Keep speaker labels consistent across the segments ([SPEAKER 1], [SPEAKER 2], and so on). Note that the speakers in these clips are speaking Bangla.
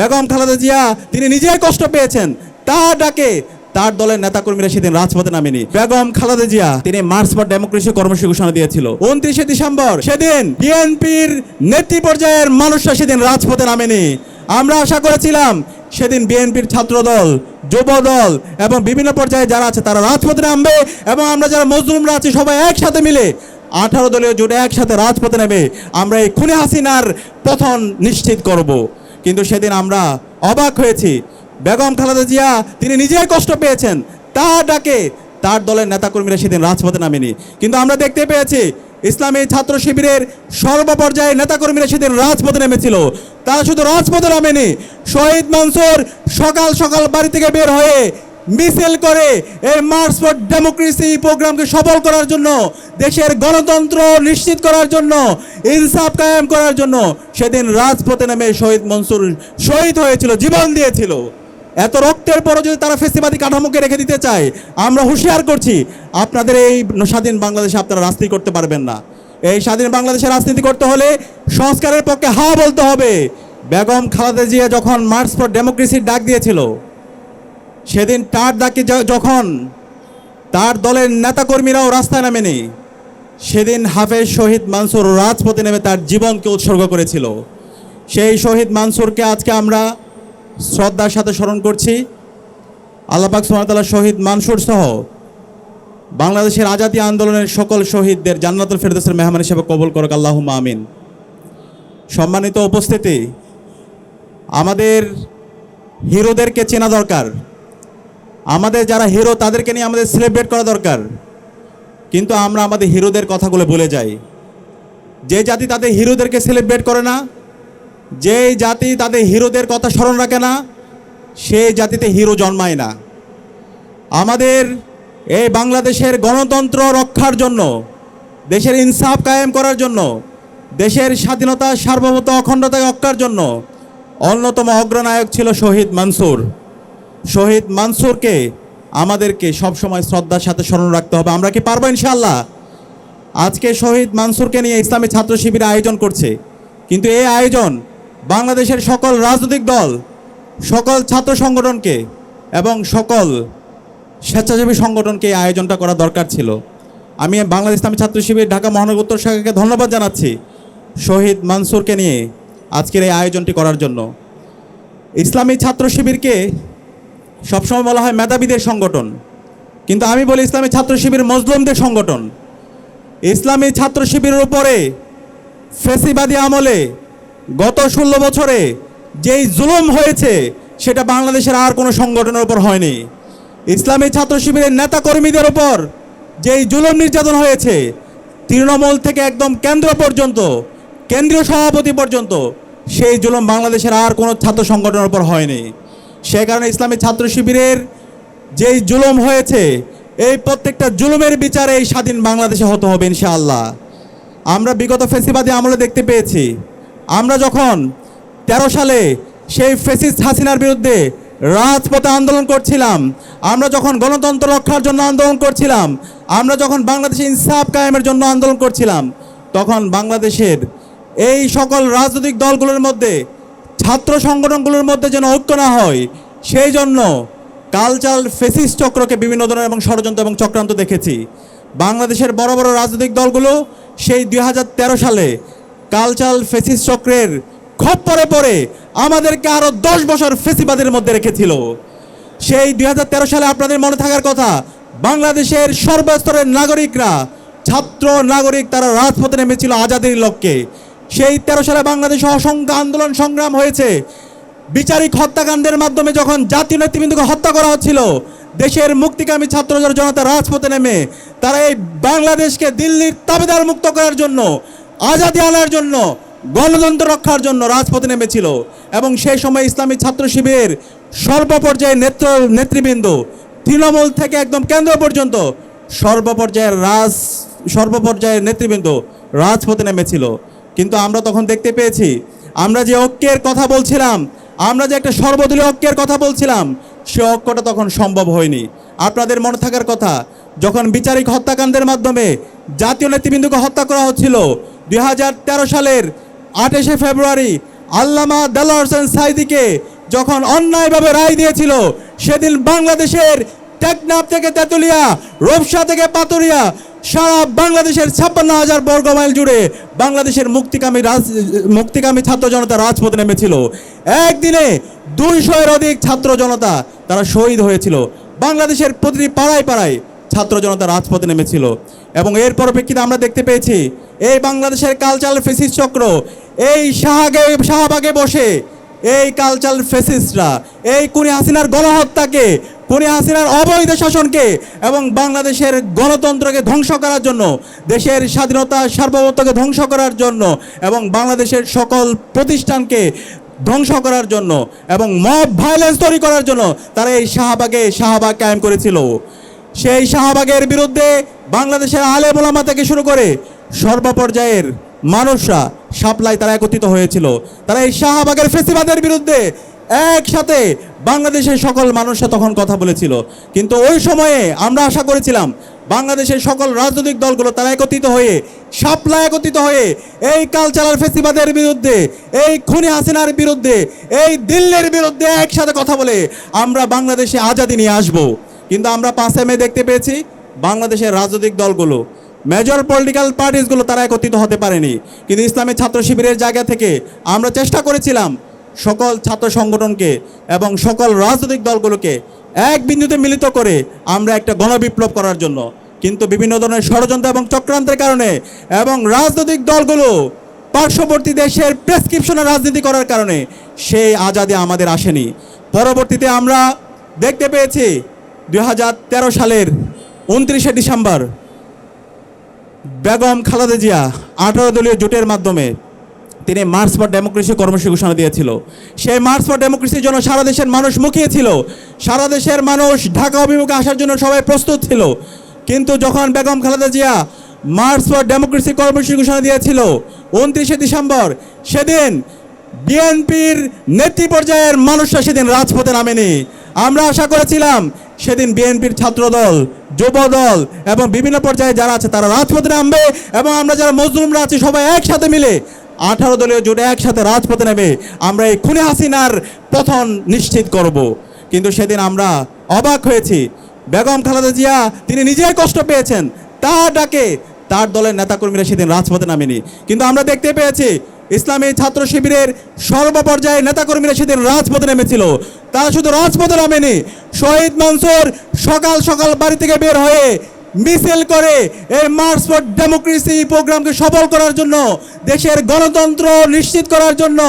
[SPEAKER 1] বেগম খালেদা জিয়া, তিনি নিজেই কষ্ট পেয়েছেন। তার ডাকে তার দলের নেতাকর্মীরা সেদিন রাজপথে নামেনি। বেগম খালেদা জিয়া, তিনি মার্চ ফর ডেমোক্রেসি কর্মসূচি ঘোষণা দিয়েছিল। উনত্রিশে ডিসেম্বর সেদিন বিএনপির নেত্রী পর্যায়ের মানুষরা সেদিন রাজপথে নামেনি। আমরা আশা করেছিলাম সেদিন বিএনপির ছাত্রদল যুব দল এবং বিভিন্ন পর্যায়ে যারা আছে তারা রাজপথে নামবে এবং আমরা যারা মজলুমরা আছি সবাই একসাথে মিলে আঠারো দলীয় জোটে একসাথে রাজপথে নেবে। আমরা এই খুনে হাসিনার পতন নিশ্চিত করব। কিন্তু সেদিন আমরা অবাক হয়েছি। বেগম খালেদা জিয়া, তিনি নিজেই কষ্ট পেয়েছেন। তা ডাকে তার দলের নেতাকর্মীরা সেদিন রাজপথে নামেনি। কিন্তু আমরা দেখতে পেয়েছি, ইসলামী ছাত্র শিবিরের সর্বপর্যায়ে নেতাকর্মীরা সেদিন রাজপথে নেমেছিল। তারা শুধু রাজপথে নামেনি, শহীদ মনসুর সকাল সকাল বাড়ি থেকে বের হয়ে মিছিল করে এই মার্চ ফর ডেমোক্রেসি প্রোগ্রামকে সফল করার জন্য, দেশের গণতন্ত্র নিশ্চিত করার জন্য, ইনসাফ কায়েম করার জন্য সেদিন রাজপথে নামে শহীদ মনসুর শহীদ হয়েছিল, জীবন দিয়েছিল। এত রক্তের পরও যদি তারা ফেসিবাদী কাঠামোকে রেখে দিতে চায়, আমরা হুঁশিয়ার করছি, আপনাদের এই স্বাধীন বাংলাদেশে আপনারা রাজনীতি করতে পারবেন না। এই স্বাধীন বাংলাদেশে রাজনীতি করতে হলে সংস্কারের পক্ষে হা বলতে হবে। বেগম খালেদা জিয়া যখন মার্চ ফর ডেমোক্রেসির ডাক দিয়েছিল সেদিন তার য- যখন তার দলের নেতাকর্মীরাও রাস্তায় নামেনি, সেদিন হাফেজ শহীদ মানসুর রাজপথে নেমে তার জীবনকে উৎসর্গ করেছিল। সেই শহীদ মানসুরকে আজকে আমরা শ্রদ্ধার সাথে স্মরণ করছি। আল্লাপাক সোহাতাল্লাহ শহীদ মানসুর সহ বাংলাদেশের আজাদী আন্দোলনের সকল শহীদদের জান্নাতুল ফেরদৌসের মেহমান হিসেবে কবুল করুক আল্লাহ আমিন। সম্মানিত উপস্থিতি, আমাদের হিরোদেরকে চেনা দরকার। আমাদের যারা হিরো তাদেরকে নিয়ে আমাদের সেলিব্রেট করা দরকার। কিন্তু আমরা আমাদের হিরোদের কথাগুলো বলে যাই। যে জাতি তাদের হিরোদেরকে সেলিব্রেট করে না যে জাতি তাদের হিরোদের কথা স্মরণ রাখে না, সেই জাতিতে হিরো জন্মায় না। আমাদের এই বাংলাদেশের গণতন্ত্র রক্ষার জন্য, দেশের ইনসাফ কায়েম করার জন্য, দেশের স্বাধীনতা সার্বভৌমত্ব অখণ্ডতা রক্ষার জন্য, অন্যতম অগ্রনায়ক ছিল শহীদ মানসুর। শহীদ মানসুরকে আমাদেরকে সবসময় শ্রদ্ধার সাথে স্মরণ রাখতে হবে। আমরা কি পারব ইনশাল্লাহ আজকে শহীদ মানসুরকে নিয়ে ইসলামী ছাত্র শিবির আয়োজন করছে। কিন্তু এই আয়োজন বাংলাদেশের সকল রাজনৈতিক দল, সকল ছাত্র সংগঠনকে এবং সকল স্বেচ্ছাসেবী সংগঠনকে এই আয়োজনটা করা দরকার ছিল। আমি বাংলাদেশ ইসলামী ছাত্র শিবির ঢাকা মহানগর উত্তর শাখাকে ধন্যবাদ জানাচ্ছি শহীদ মানসুরকে নিয়ে আজকের এই আয়োজনটি করার জন্য। ইসলামী ছাত্র শিবিরকে সবসময় বলা হয় মেধাবীদের সংগঠন। কিন্তু আমি বলি ইসলামী ছাত্র শিবির মজলুমদের সংগঠন। ইসলামী ছাত্র শিবিরের উপরে ফেসিবাদী আমলে গত ষোলো বছরে যেই জুলুম হয়েছে, সেটা বাংলাদেশের আর কোনো সংগঠনের উপর হয়নি। ইসলামী ছাত্র শিবিরের নেতা কর্মীদের উপর যেই জুলুম নির্যাতন হয়েছে, তৃণমূল থেকে একদম কেন্দ্র পর্যন্ত, কেন্দ্রীয় সভাপতি পর্যন্ত, সেই জুলুম বাংলাদেশের আর কোনো ছাত্র সংগঠনের উপর হয়নি। সে কারণে ইসলামী ছাত্র শিবিরের যেই জুলুম হয়েছে, এই প্রত্যেকটা জুলুমের বিচারে এই স্বাধীন বাংলাদেশে হতে হবে ইনশাআল্লাহ। আমরা বিগত ফেসিবাদী আমলে দেখতে পেয়েছি। আমরা যখন তেরো সালে সেই ফেসিস্ট হাসিনার বিরুদ্ধে রাজপথে আন্দোলন করছিলাম, আমরা যখন গণতন্ত্র রক্ষার জন্য আন্দোলন করছিলাম, আমরা যখন বাংলাদেশে ইনসাফ কায়েমের জন্য আন্দোলন করছিলাম, তখন বাংলাদেশের এই সকল রাজনৈতিক দলগুলোর মধ্যে ছাত্র সংগঠনগুলোর মধ্যে যেন ঐক্য না হয়, সেই জন্য কালচাল ফেসিস চক্রকে বিভিন্ন ধরনের এবং ষড়যন্ত্র এবং চক্রান্ত দেখেছি। বাংলাদেশের বড় বড় রাজনৈতিক দলগুলো সেই দুই হাজার তেরো সালে কালচাল ফেসিস চক্রের খপ্পরে পড়ে আমাদেরকে আরও দশ বছর ফেসিবাদের মধ্যে রেখেছিল। সেই দুই হাজার তেরো সালে আপনাদের মনে থাকার কথা, বাংলাদেশের সর্বস্তরের নাগরিকরা, ছাত্র নাগরিক তারা রাজপথে নেমেছিল আজাদির লক্ষ্যে। সেই তেরো সালে বাংলাদেশে অসংখ্য আন্দোলন সংগ্রাম হয়েছে। বিচারিক হত্যাকাণ্ডের মাধ্যমে যখন জাতীয় নেতৃবৃন্দকে হত্যা করা হচ্ছিল, দেশের মুক্তিকামী ছাত্র জনতা রাজপথে নেমে তারা এই বাংলাদেশকে দিল্লির তাবেদার মুক্ত করার জন্য, আজাদি আনার জন্য, গণতন্ত্র রক্ষার জন্য রাজপথে নেমেছিল। এবং সেই সময় ইসলামী ছাত্র শিবিরের সর্বপর্যায়ের নেত্র, নেতৃবৃন্দ তৃণমূল থেকে একদম কেন্দ্র পর্যন্ত সর্বপর্যায়ের রাজ, সর্বপর্যায়ের নেতৃবৃন্দ রাজপথে নেমেছিল। কিন্তু আমরা তখন দেখতে পেয়েছি, আমরা যে ঐক্যের কথা বলছিলাম, আমরা যে একটা সর্বদলীয় ঐক্যের কথা বলছিলাম, সে ঐক্যটা তখন সম্ভব হয়নি। আপনাদের মনে থাকার কথা, যখন বিচারিক হত্যাকাণ্ডের মাধ্যমে জাতীয় নেতৃবৃন্দকে হত্যা করা হচ্ছিল, দুই হাজার তেরো সালের আঠাশে ফেব্রুয়ারি, আল্লামা দেলোয়ার হোসেন সাইদিকে যখন অন্যায়ভাবে রায় দিয়েছিল, সেদিন বাংলাদেশের টেকনাফ থেকে তেতুলিয়া, রূপসা থেকে পাতুরিয়া সারা বাংলাদেশের ছাপ্পান্ন হাজার বর্গ মাইল জুড়ে বাংলাদেশের মুক্তিকামী রাজ, মুক্তিকামী ছাত্র জনতা রাজপথে নেমেছিল। একদিনে দুইশো এর অধিক ছাত্র জনতা তারা শহীদ হয়েছিল। বাংলাদেশের প্রতিটি পাড়ায় পাড়ায় ছাত্র জনতা রাজপথে নেমেছিল। এবং এর পরিপ্রেক্ষিতে আমরা দেখতে পেয়েছি, এই বাংলাদেশের কালচারাল ফেসিস চক্র, এই শাহাগে শাহবাগে বসে এই কালচারাল ফেসিসরা এই কুনি হাসিনার গণহত্যাকে কুনি হাসিনার অবৈধ শাসনকে এবং বাংলাদেশের গণতন্ত্রকে ধ্বংস করার জন্য, দেশের স্বাধীনতা সার্বভৌমত্বকে ধ্বংস করার জন্য এবং বাংলাদেশের সকল প্রতিষ্ঠানকে ধ্বংস করার জন্য এবং মব ভায়োলেন্স তৈরি করার জন্য তারা এই শাহবাগে শাহবাগ কায়েম করেছিল। সেই শাহবাগের বিরুদ্ধে বাংলাদেশের আলে মোলামা থেকে শুরু করে সর্বপর্যায়ের মানুষরা সাপ্লাই তারা একত্রিত হয়েছিল। তারা এই শাহবাগের ফেসিবাদের বিরুদ্ধে একসাথে বাংলাদেশের সকল মানুষরা তখন কথা বলেছিল। কিন্তু ওই সময়ে আমরা আশা করেছিলাম, বাংলাদেশের সকল রাজনৈতিক দলগুলো তারা একত্রিত হয়ে সাপ্লাই একত্রিত হয়ে এই কালচারাল ফেসিবাদের বিরুদ্ধে, এই খুনি হাসিনার বিরুদ্ধে, এই দিল্লির বিরুদ্ধে একসাথে কথা বলে আমরা বাংলাদেশে আজাদি নিয়ে আসব। কিন্তু আমরা পাঁচে মে দেখতে পেয়েছি, বাংলাদেশের রাজনৈতিক দলগুলো মেজর পলিটিক্যাল পার্টিসগুলো তারা একত্রিত হতে পারেনি। কিন্তু ইসলামী ছাত্র শিবিরের জায়গা থেকে আমরা চেষ্টা করেছিলাম সকল ছাত্র সংগঠনকে এবং সকল রাজনৈতিক দলগুলোকে এক বিন্দুতে মিলিত করে আমরা একটা গণবিপ্লব করার জন্য। কিন্তু বিভিন্ন ধরনের ষড়যন্ত্র এবং চক্রান্তের কারণে এবং রাজনৈতিক দলগুলো পার্শ্ববর্তী দেশের প্রেসক্রিপশনে রাজনীতি করার কারণে সেই আজাদি আমাদের আসেনি। পরবর্তীতে আমরা দেখতে পেয়েছি দু হাজার তেরো সালের উনত্রিশে ডিসেম্বর বেগম খালেদা জিয়া আঠারো দলীয় জোটের মাধ্যমে তিনি মার্চ ফর ডেমোক্রেসি কর্মসূচি ঘোষণা দিয়েছিল। সেই মার্চ ফর ডেমোক্রেসির জন্য সারা দেশের মানুষ মুখিয়েছিল সারা দেশের মানুষ ঢাকা অভিমুখে আসার জন্য সবাই প্রস্তুত ছিল। কিন্তু যখন Begum Khaleda Zia march for democracy কর্মসূচি ঘোষণা দিয়েছিল, উনত্রিশে ডিসেম্বর, সেদিন বিএনপির নেতৃ পর্যায়ের মানুষরা সেদিন রাজপথে নামেনি। আমরা আশা করেছিলাম সেদিন বিএনপির ছাত্রদল যুব দল এবং বিভিন্ন পর্যায়ে যারা আছে তারা রাজপথে নামবে এবং আমরা যারা মজলুমরা আছি সবাই একসাথে মিলে আঠারো দলীয় জোটে একসাথে রাজপথে নেবে। আমরা এই খুনে হাসিনার পতন নিশ্চিত করব। কিন্তু সেদিন আমরা অবাক হয়েছি। বেগম খালেদা জিয়া, তিনি নিজেই কষ্ট পেয়েছেন। তার ডাকে তার দলের নেতাকর্মীরা সেদিন রাজপথে নামেনি। কিন্তু আমরা দেখতে পেয়েছি, ইসলামী ছাত্র শিবিরের সর্বপর্যায়ে নেতাকর্মীরা সেদিন রাজপথে নেমেছিল। তারা শুধু রাজপথে নামেনি, শহীদ মনসুর সকাল সকাল বাড়ি থেকে বের হয়ে মিছিল করে এই মার্চ ফর ডেমোক্রেসি প্রোগ্রামকে সফল করার জন্য, দেশের গণতন্ত্র নিশ্চিত করার জন্য,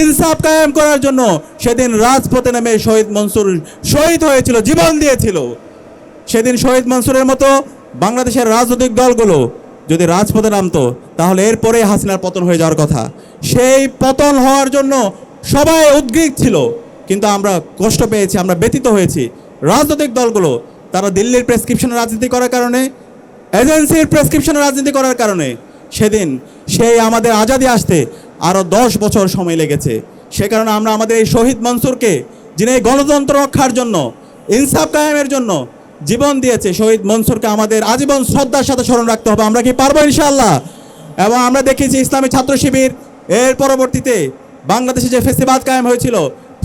[SPEAKER 1] ইনসাফ কায়েম করার জন্য সেদিন রাজপথে নামে শহীদ মনসুর শহীদ হয়েছিল, জীবন দিয়েছিল। সেদিন শহীদ মনসুরের মতো বাংলাদেশের রাজনৈতিক দলগুলো যদি রাজপথে নামতো, তাহলে এরপরে হাসিনার পতন হয়ে যাওয়ার কথা। সেই পতন হওয়ার জন্য সবাই উদ্গ্রীব ছিল, কিন্তু আমরা কষ্ট পেয়েছি, আমরা ব্যতীত হয়েছি। রাজনৈতিক দলগুলো তারা দিল্লির প্রেসক্রিপশনে রাজনীতি করার কারণে, এজেন্সির প্রেসক্রিপশনে রাজনীতি করার কারণে সেদিন সেই আমাদের আজাদি আসতে আরও দশ বছর সময় লেগেছে। সে কারণে আমরা আমাদের এই শহীদ মনসুরকে, যিনি এই গণতন্ত্র রক্ষার জন্য, ইনসাফ কায়েমের জন্য জীবন দিয়েছে, শহীদ মনসুরকে আমাদের আজীবন শ্রদ্ধার সাথে স্মরণ রাখতে হবে। আমরা কি পারব ইনশাআল্লাহ? এবং আমরা দেখেছি ইসলামী ছাত্র শিবির, এর পরবর্তীতে বাংলাদেশে যে ফেসিবাদ কায়েম হয়েছিল,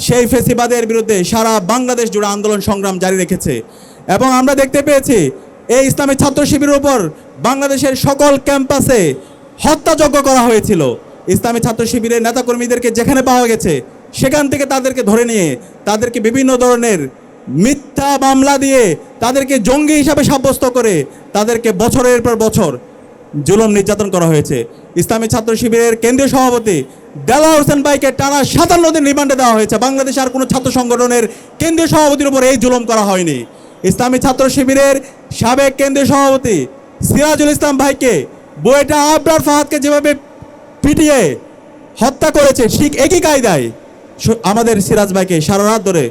[SPEAKER 1] সেই ফেসিবাদের বিরুদ্ধে সারা বাংলাদেশ জুড়ে আন্দোলন সংগ্রাম জারি রেখেছে। এবং আমরা দেখতে পেয়েছি, এই ইসলামী ছাত্র শিবিরের উপর বাংলাদেশের সকল ক্যাম্পাসে হত্যাযজ্ঞ করা হয়েছিল। ইসলামী ছাত্র শিবিরের নেতাকর্মীদেরকে যেখানে পাওয়া গেছে, সেখান থেকে তাদেরকে ধরে নিয়ে তাদেরকে বিভিন্ন ধরনের মিথ্যা মামলা দিয়ে তাদেরকে জঙ্গি হিসাবে সাব্যস্ত করে তাদেরকে বছরের পর বছর জুলুম নির্যাতন করা হয়েছে। ইসলামী ছাত্র শিবিরের কেন্দ্রীয় সভাপতি দেলা হোসেন ভাইকে টানা সাতান্ন দিন রিমান্ডে দেওয়া হয়েছে। বাংলাদেশ আর কোনো ছাত্র সংগঠনের কেন্দ্রীয় সভাপতির উপর এই জুলুম করা হয়নি। ইসলামী ছাত্র শিবিরের সাবেক কেন্দ্রীয় সভাপতি সিরাজুল ইসলাম ভাইকে বইটা আবরার ফাহাদকে যেভাবে পিটিয়ে হত্যা করেছে, ঠিক একই কায়দায় আমাদের সিরাজ ভাইকে সারা রাত ধরে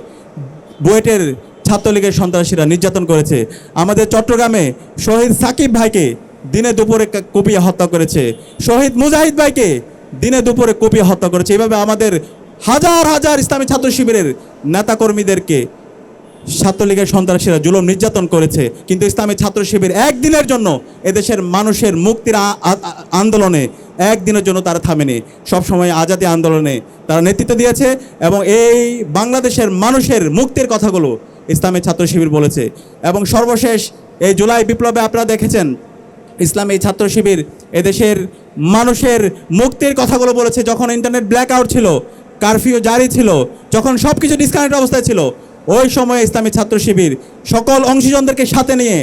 [SPEAKER 1] বুয়েটের ছাত্রলীগের সন্ত্রাসীরা নির্যাতন করেছে। আমাদের চট্টগ্রামে শহীদ সাকিব ভাইকে দিনে দুপুরে কুপিয়ে হত্যা করেছে। শহীদ মুজাহিদ ভাইকে দিনে দুপুরে কুপিয়ে হত্যা করেছে। এভাবে আমাদের হাজার হাজার ইসলামী ছাত্র শিবিরের নেতাকর্মীদেরকে ছাত্রলীগের সন্ত্রাসীরা জুলুম নির্যাতন করেছে। কিন্তু ইসলামী ছাত্র শিবির একদিনের জন্য এদেশের মানুষের মুক্তির আন্দোলনে একদিনের জন্য তারা থামেনি। সবসময় আজাদি আন্দোলনে তারা নেতৃত্ব দিয়েছে এবং এই বাংলাদেশের মানুষের মুক্তির কথাগুলো ইসলামী ছাত্র শিবির বলেছে। এবং সর্বশেষ এই জুলাই বিপ্লবে আপনারা দেখেছেন, ইসলামী ছাত্র শিবির এদেশের মানুষের মুক্তির কথাগুলো বলেছে। যখন ইন্টারনেট ব্ল্যাক আউট ছিল, কারফিউ জারি ছিল, যখন সব কিছু ডিসকানেক্ট অবস্থায় ছিল ওই সময়ে ইসলামী ছাত্র শিবির সকল অংশীজনদেরকে সাথে নিয়ে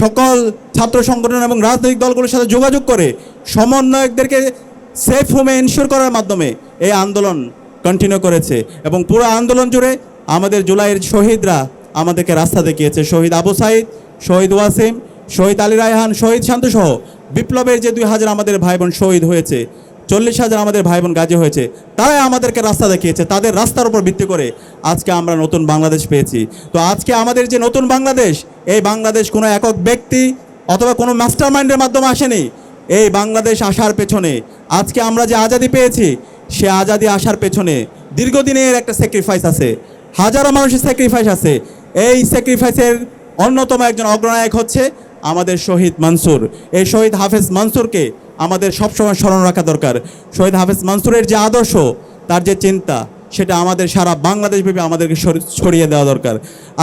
[SPEAKER 1] সকল ছাত্র সংগঠন এবং রাজনৈতিক দলগুলোর সাথে যোগাযোগ করে সমন্বয়কদেরকে সেফ হোমে ইনশিওর করার মাধ্যমে এই আন্দোলন কন্টিনিউ করেছে। এবং পুরো আন্দোলন জুড়ে আমাদের জুলাইয়ের শহীদরা আমাদেরকে রাস্তা দেখিয়েছে। শহীদ আবু সাইদ, শহীদ ওয়াসিম, শহীদ আলী রায়হান, শহীদ শান্তসহ বিপ্লবের যে দুই হাজার আমাদের ভাই বোন শহীদ হয়েছে চল্লিশ হাজার আমাদের ভাই বোন গাজী হয়েছে, তারাই আমাদেরকে রাস্তা দেখিয়েছে, তাদের রাস্তার উপর ভিত্তি করে আজকে আমরা নতুন বাংলাদেশ পেয়েছি। তো আজকে আমাদের যে নতুন বাংলাদেশ, এই বাংলাদেশ কোনো একক ব্যক্তি অথবা কোনো মাস্টার মাইন্ডের মাধ্যমে আসেনি, এই বাংলাদেশ আসার পেছনে, আজকে আমরা যে আজাদি পেয়েছি, সে আজাদি আসার পেছনে দীর্ঘদিনের একটা স্যাক্রিফাইস আছে, হাজারো মানুষের স্যাক্রিফাইস আছে, এই স্যাক্রিফাইসের অন্যতম একজন অগ্রনায়ক হচ্ছে আমাদের শহীদ মানসুর। এই শহীদ হাফেজ মানসুরকে আমাদের সবসময় স্মরণ রাখা দরকার। শহীদ হাফেজ মানসুরের যে আদর্শ, তার যে চিন্তা, সেটা আমাদের সারা বাংলাদেশ ভেবে আমাদেরকে ছড়িয়ে দেওয়া দরকার।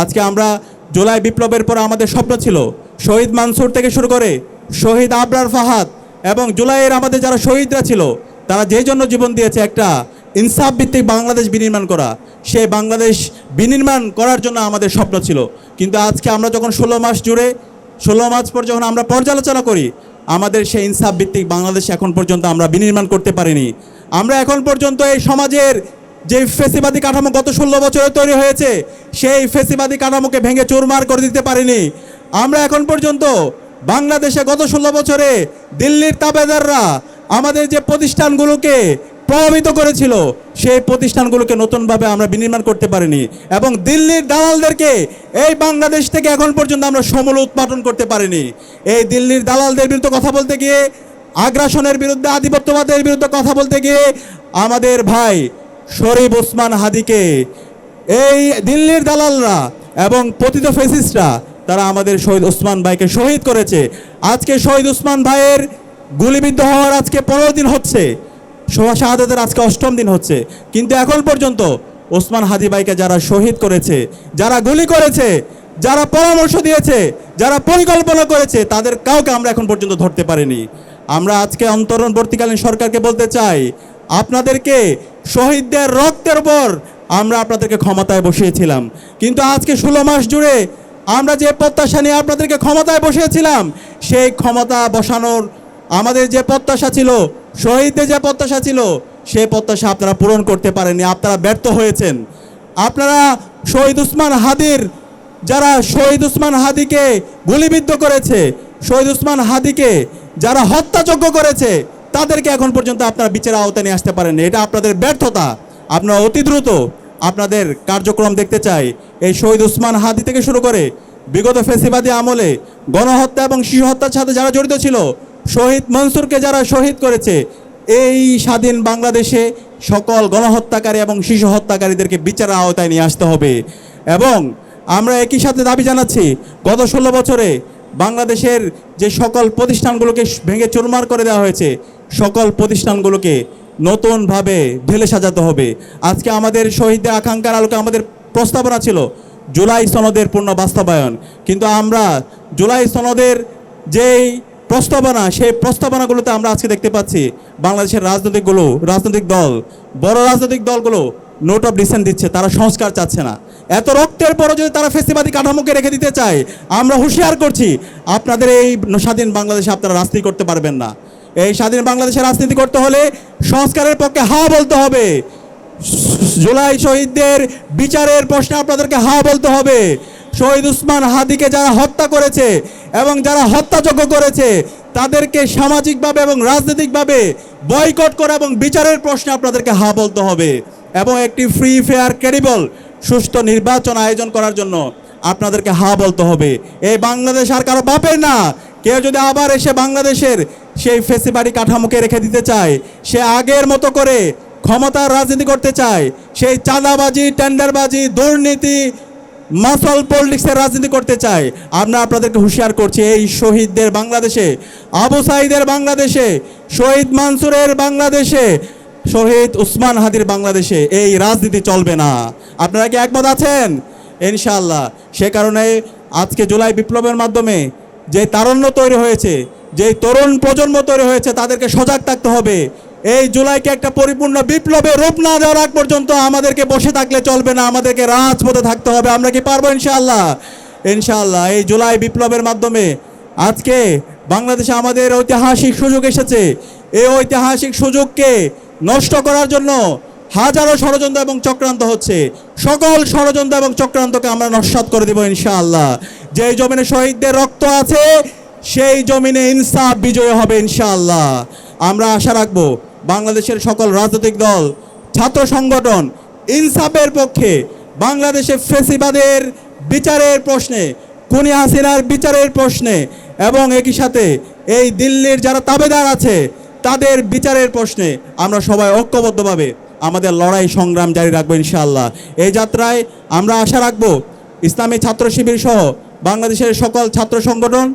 [SPEAKER 1] আজকে আমরা জুলাই বিপ্লবের পর আমাদের স্বপ্ন ছিল, শহীদ মানসুর থেকে শুরু করে শহীদ আবরার ফাহাদ এবং জুলাইয়ের আমাদের যারা শহীদরা ছিল, তারা যে জন্য জীবন দিয়েছে একটা ইনসাফ ভিত্তিক বাংলাদেশ বিনির্মাণ করা সেই বাংলাদেশ বিনির্মাণ করার জন্য আমাদের স্বপ্ন ছিল। কিন্তু আজকে আমরা যখন ষোলো মাস জুড়ে, ষোলো মাস পর যখন আমরা পর্যালোচনা করি আমাদের সেই ইনসাফ ভিত্তিক বাংলাদেশ এখন পর্যন্ত আমরা বিনির্মাণ করতে পারিনি। আমরা এখন পর্যন্ত এই সমাজের যে ফেসিবাদী কাঠামো গত ষোলো বছরে তৈরি হয়েছে, সেই ফেসিবাদী কাঠামোকে ভেঙে চোরমার করে দিতে পারিনি। আমরা এখন পর্যন্ত বাংলাদেশে গত ষোলো বছরে দিল্লির তাবেদাররা আমাদের যে প্রতিষ্ঠানগুলোকে প্রভাবিত করেছিল। সেই প্রতিষ্ঠানগুলোকে নতুনভাবে আমরা বিনির্মাণ করতে পারিনি এবং দিল্লির দালালদেরকে এই বাংলাদেশ থেকে এখন পর্যন্ত আমরা সমূল উৎপাদন করতে পারিনি। এই দিল্লির দালালদের বিরুদ্ধে কথা বলতে গিয়ে, আগ্রাসনের বিরুদ্ধে, আধিপত্যবাদের বিরুদ্ধে কথা বলতে গিয়ে আমাদের ভাই শরীফ ওসমান হাদিকে, এই দিল্লির দালালরা এবং পতিত ফেসিস্টরা, তারা আমাদের শহীদ ওসমান ভাইকে শহীদ করেছে। আজকে শহীদ ওসমান ভাইয়ের গুলিবিদ্ধ হওয়ার আজকে পনেরো দিন হচ্ছে। শাহাদাতের আজকে অষ্টম দিন হচ্ছে। কিন্তু এখন পর্যন্ত ওসমান হাদিবাইকে যারা শহীদ করেছে, যারা গুলি করেছে, যারা পরামর্শ দিয়েছে, যারা পরিকল্পনা করেছে, তাদের কাউকে আমরা এখন পর্যন্ত ধরতে পারিনি। আমরা আজকে অন্তর্বর্তীকালীন সরকারকে বলতে চাই, আপনাদেরকে শহীদদের রক্তের উপর আমরা আপনাদেরকে ক্ষমতায় বসিয়েছিলাম। কিন্তু আজকে ষোলো মাস জুড়ে আমরা যে প্রত্যাশা নিয়ে আপনাদেরকে ক্ষমতায় বসিয়েছিলাম, সেই ক্ষমতা বসানোর আমাদের যে প্রত্যাশা ছিল শহীদদের যে প্রত্যাশা ছিল সেই প্রত্যাশা আপনারা পূরণ করতে পারেননি, আপনারা ব্যর্থ হয়েছেন। আপনারা শহীদ উসমান হাদির, যারা শহীদ উসমান হাদিকে গুলিবিদ্ধ করেছে, শহীদ উসমান হাদিকে যারা হত্যাযজ্ঞ করেছে, তাদেরকে এখন পর্যন্ত আপনারা বিচারের আওতায় নিয়ে আসতে পারেন এটা আপনাদের ব্যর্থতা। আপনারা অতি দ্রুত আপনাদের কার্যক্রম দেখতে চাই। এই শহীদ উসমান হাদি থেকে শুরু করে বিগত ফেসিবাদী আমলে গণহত্যা এবং শিশু হত্যার সাথে যারা জড়িত ছিল শহীদ মনসুরকে যারা শহীদ করেছে, এই স্বাধীন বাংলাদেশে সকল গণহত্যাকারী এবং শিশু হত্যাকারীদেরকে বিচারের আওতায় নিয়ে আসতে হবে। এবং আমরা একই সাথে দাবি জানাচ্ছি, গত ষোলো বছরে বাংলাদেশের যে সকল প্রতিষ্ঠানগুলোকে ভেঙে চুরমার করে দেওয়া হয়েছে, সকল প্রতিষ্ঠানগুলোকে নতুনভাবে ঢেলে সাজাতে হবে। আজকে আমাদের শহীদদের আকাঙ্ক্ষার আলোকে আমাদের প্রস্তাবনা ছিল, জুলাই সনদের পূর্ণ বাস্তবায়ন। কিন্তু আমরা জুলাই সনদের যেই প্রস্তাবনা, সেই প্রস্তাবনাগুলোতে আমরা আজকে দেখতে পাচ্ছি বাংলাদেশের রাজনৈতিকগুলো, রাজনৈতিক দল, বড় রাজনৈতিক দলগুলো নোট অফ ডিসেন্ট দিচ্ছে, তারা সংস্কার চাচ্ছে না। এত রক্তের পরও যদি তারা ফেসিবাদী কাঠামোকে রেখে দিতে চায়, আমরা হুঁশিয়ার করছি, আপনাদের এই স্বাধীন বাংলাদেশে আপনারা রাজনীতি করতে পারবেন না। এই স্বাধীন বাংলাদেশে রাজনীতি করতে হলে সংস্কারের পক্ষে হা বলতে হবে। জুলাই শহীদদের বিচারের প্রশ্নে আপনাদেরকে হা বলতে হবে। শহীদ উসমান হাদিকে যারা হত্যা করেছে এবং যারা হত্যাযজ্ঞ করেছে, তাদেরকে সামাজিকভাবে এবং রাজনৈতিকভাবে বয়কট করা এবং বিচারের প্রশ্নে আপনাদেরকে হা বলতে হবে এবং একটি ফ্রি ফেয়ার ক্রেডিবল সুষ্ঠু নির্বাচন আয়োজন করার জন্য আপনাদেরকে হা বলতে হবে। এই বাংলাদেশ আর কারও বাপের না। কেউ যদি আবার এসে বাংলাদেশের সেই ফেসিবাড়ি কাঠামোকে রেখে দিতে চায়, সে আগের মতো করে ক্ষমতার রাজনীতি করতে চায়, সেই চাঁদাবাজি, টেন্ডারবাজি, দুর্নীতি মাসল পলিটিক্সের রাজনীতি করতে চায়। আমরা আপনাদেরকে হুঁশিয়ার করছি, এই শহীদদের বাংলাদেশে, আবু সাইদের বাংলাদেশে, শহীদ মানসুরের বাংলাদেশে, শহীদ উসমান হাদির বাংলাদেশে এই রাজনীতি চলবে না। আপনারা কি একমত আছেন? ইনশাল্লাহ সে কারণে আজকে জুলাই বিপ্লবের মাধ্যমে যে তারণ্য তৈরি হয়েছে, যে তরুণ প্রজন্ম তৈরি হয়েছে, তাদেরকে সজাগ থাকতে হবে। এই জুলাইকে একটা পরিপূর্ণ বিপ্লবে রূপ না দেওয়ার আগ পর্যন্ত আমাদেরকে বসে থাকলে চলবে না, আমাদেরকে রাজপথে থাকতে হবে। আমরা কি পারব ইনশাআল্লাহ? ইনশাআল্লাহ, এই জুলাই বিপ্লবের মাধ্যমে আজকে বাংলাদেশে আমাদের ঐতিহাসিক সুযোগ এসেছে। এই ঐতিহাসিক সুযোগকে নষ্ট করার জন্য হাজারো ষড়যন্ত্র এবং চক্রান্ত হচ্ছে। সকল ষড়যন্ত্র এবং চক্রান্তকে আমরা নস্বাত করে দেব ইনশাআল্লাহ। যেই জমিনে শহীদদের রক্ত আছে, সেই জমিনে ইনসাফ বিজয় হবে ইনশাআল্লাহ। আমরা আশা রাখব বাংলাদেশের সকল রাজনৈতিক দল, ছাত্র সংগঠন, ইনসাফের পক্ষে বাংলাদেশে ফেসিবাদের বিচারের প্রশ্নে, খুনি হাসিনার বিচারের প্রশ্নে এবং একই সাথে এই দিল্লির যারা তাবেদার আছে, তাদের বিচারের প্রশ্নে আমরা সবাই ঐক্যবদ্ধভাবে আমাদের লড়াই সংগ্রাম জারি রাখব ইনশাআল্লাহ। এই যাত্রায় আমরা আশা রাখব ইসলামী ছাত্র শিবির সহ বাংলাদেশের সকল ছাত্র সংগঠন,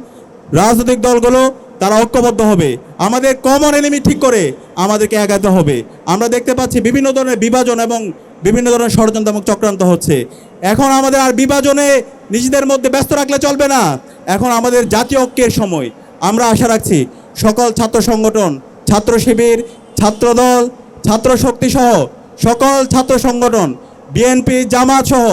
[SPEAKER 1] রাজনৈতিক দলগুলো তারা ঐক্যবদ্ধ হবে। আমাদের কমন এনিমি ঠিক করে আমাদেরকে এগাতে হবে। আমরা দেখতে পাচ্ছি বিভিন্ন ধরনের বিভাজন এবং বিভিন্ন ধরনের ষড়যন্ত্র এবং চক্রান্ত হচ্ছে। এখন আমাদের আর বিভাজনে নিজেদের মধ্যে ব্যস্ত রাখলে চলবে না। এখন আমাদের জাতীয় ঐক্যের সময়। আমরা আশা রাখছি সকল ছাত্র সংগঠন, ছাত্র শিবির ছাত্রদল ছাত্র শক্তি সহ সকল ছাত্র সংগঠন, বিএনপি, জামাত সহ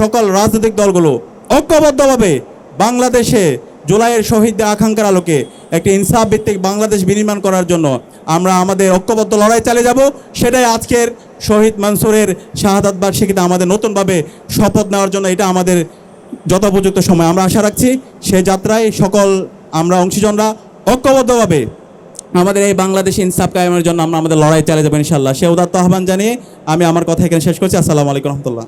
[SPEAKER 1] সকল রাজনৈতিক দলগুলো ঐক্যবদ্ধভাবে বাংলাদেশে জুলাইয়ের শহীদদের আকাঙ্ক্ষার আলোকে একটি ইনসাফ ভিত্তিক বাংলাদেশ বিনির্মাণ করার জন্য আমরা আমাদের ঐক্যবদ্ধ লড়াই চালিয়ে যাব। সেটাই আজকের শহীদ মানসুরের শাহাদাত বার্ষিকীতে আমাদের নতুনভাবে শপথ নেওয়ার জন্য এটা আমাদের যথোপযুক্ত সময়। আমরা আশা রাখছি সে যাত্রায় সকল আমরা অংশীজনরা ঐক্যবদ্ধভাবে আমাদের এই বাংলাদেশ ইনসাফ কায়েমের জন্য আমরা আমাদের লড়াই চালিয়ে যাব ইনশাল্লাহ সে উদাত্ত আহ্বান জানিয়ে আমি আমার কথা এখানে শেষ করছি। আসসালামু আলাইকুম রহমতুল্লাহ।